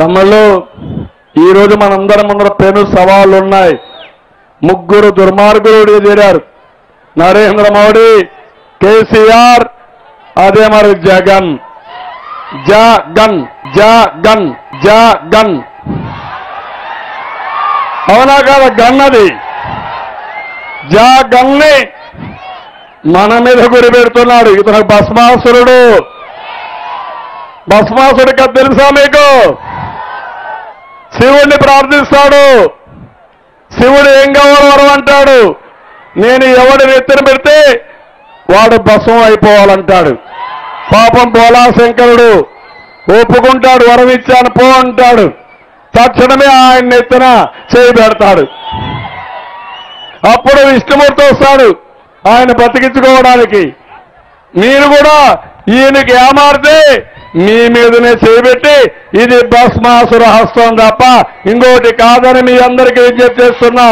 తమ్ముళ్ళు ఈరోజు మనందరం ముందర పెను సవాళ్ళు ఉన్నాయి ముగ్గురు దుర్మార్గులు చేరారు. నరేంద్ర మోడీ కేసీఆర్ అదే మరి జగన్. జగన్ జగన్ జగన్. అవునా కాదా గన్ అది జగన్ని మన మీద గురి పెడుతున్నాడు ఇతను భస్మాసురుడు భస్మాసుడికా తెలుసా మీకు? శివుణ్ణి ప్రార్థిస్తాడు. శివుడు ఏం కావాలో అంటాడు నేను ఎవడిని ఎత్తున పెడితే వాడు భసం అయిపోవాలంటాడు. పాపం బోలాశంకరుడు ఒప్పుకుంటాడు వరం ఇచ్చాను పో అంటాడు. తక్షణమే ఆయన ఎత్తున చేయి పెడతాడు. అప్పుడు విష్ణుమూర్తి వస్తాడు ఆయన బతికించుకోవడానికి. మీరు కూడా ఈయనకి ఏమారితే మీ మీదనే చేపెట్టి ఇది భస్మాసుర హస్తం తప్ప ఇంకోటి కాదని మీ అందరికీ విజ్ఞప్తి చేస్తున్నా.